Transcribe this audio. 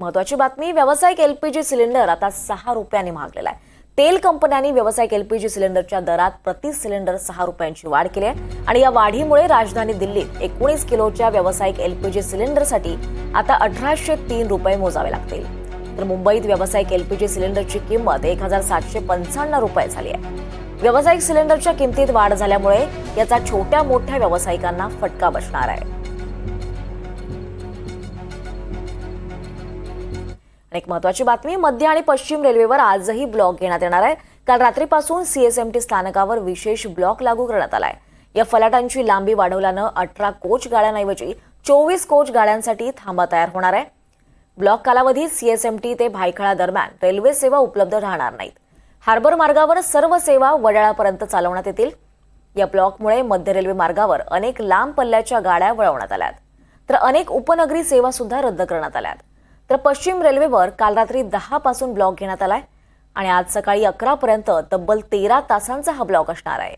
महत्वाची बातमी व्यावसायिक एलपीजी सिलेंडर आता सहा रुपयांनी महागलेला आहे. तेल कंपन्यांनी व्यावसायिक एलपीजी सिलेंडरच्या दरात प्रति सिलेंडर सहा रुपयांची वाढ केली आहे. आणि या वाढीमुळे राजधानी दिल्लीत एकोणीस किलोच्या व्यावसायिक एलपीजी सिलेंडरसाठी आता अठराशे तीन रुपये मोजावे लागतील. तर मुंबईत व्यावसायिक एलपीजी सिलेंडरची किंमत एक हजार सातशे पंचाण्णव रुपये झाली आहे. व्यावसायिक सिलेंडरच्या किमतीत वाढ झाल्यामुळे याचा छोट्या मोठ्या व्यावसायिकांना फटका बसणार आहे. एक महत्वाची बातमी मध्य आणि पश्चिम रेल्वेवर आजही ब्लॉक घेण्यात येणार आहे. काल रात्रीपासून सीएसएमटी स्थानकावर विशेष ब्लॉक लागू करण्यात आलाय. या फलाटांची लांबी वाढवल्यानं अठरा कोच गाड्यांऐवजी चोवीस कोच गाड्यांसाठी थांबा तयार होणार आहे. ब्लॉक कालावधीत सीएसएमटी ते भायखळा दरम्यान रेल्वे सेवा उपलब्ध राहणार नाहीत. हार्बर मार्गावर सर्व सेवा वडाळापर्यंत चालवण्यात येतील. या ब्लॉकमुळे मध्य रेल्वे मार्गावर अनेक लांब पल्ल्याच्या गाड्या वळवण्यात आल्यात. तर अनेक उपनगरी सेवा सुद्धा रद्द करण्यात आल्यात. तर पश्चिम रेल्वेवर काल रात्री दहापासून ब्लॉक घेण्यात आलाय आणि आज सकाळी अकरापर्यंत तब्बल तेरा तासांचा हा ब्लॉक असणार आहे.